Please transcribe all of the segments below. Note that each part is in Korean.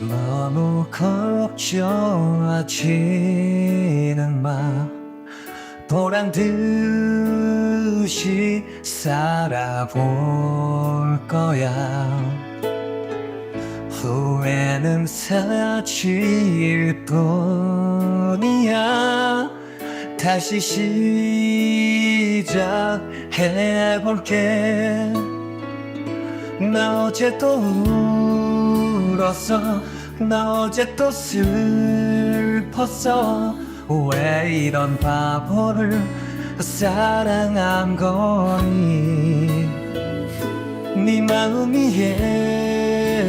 너무 걱정하지는 마. 보란 듯이 살아볼 거야. 후회는 사치일 뿐이야. 다시 시작해볼게. 나 어제 또 울었어 나 어제 또 슬펐어. 왜 이런 바보를 사랑한 거니? 네 마음이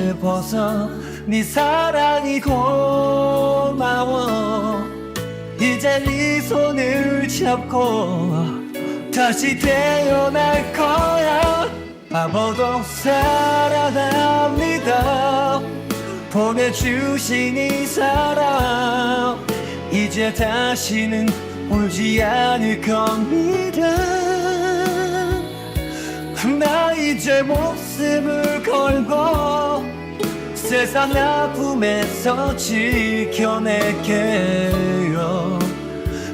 예뻐서 네 사랑이 고마워. 이제 네 손을 잡고 다시 태어날 거야. 바보도 사랑합니다 보내주신 이 사랑 이제 다시는 울지 않을 겁니다. 나 이제 목숨을 걸고 세상 아픔에서 지켜낼게요.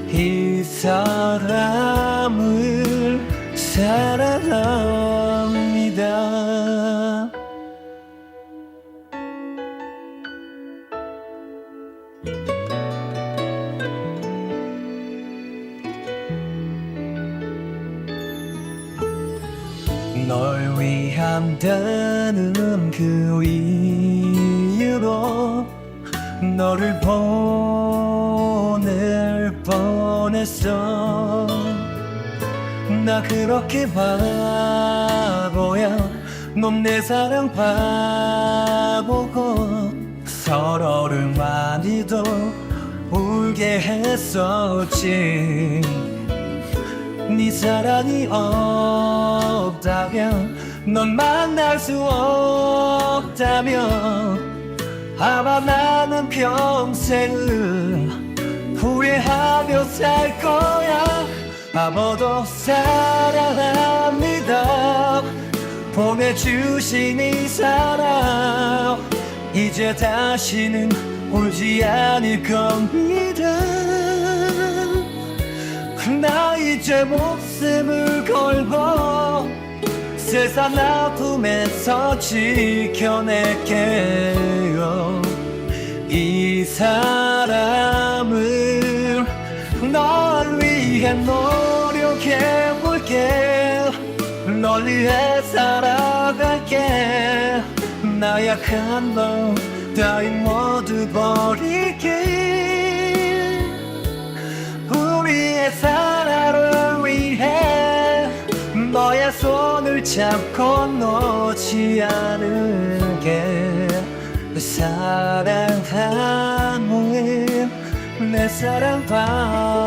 이 사람을 사랑합 널 위한다는 그 이유로 너를 보낼 뻔했어. 나 그렇게 바보야. 넌 내 사랑 바보고 서로를 많이도 울게 했었지 네 사랑이 없다면 넌 만날 수 없다면 아마 나는 평생을 후회하며 살 거야. 아무도 사랑합니다. 보내주신 이 사랑 이제 다시는 울지 않을 겁니다 제 목숨을 걸고 세상 아픔에서 지켜낼게요. 이 사람을 널 위해 노력해볼게. 널 위해 살아갈게. 나약한 너 따위 모두 버릴게 잡고 놓지 않을게 사랑하는 내 사랑 바보야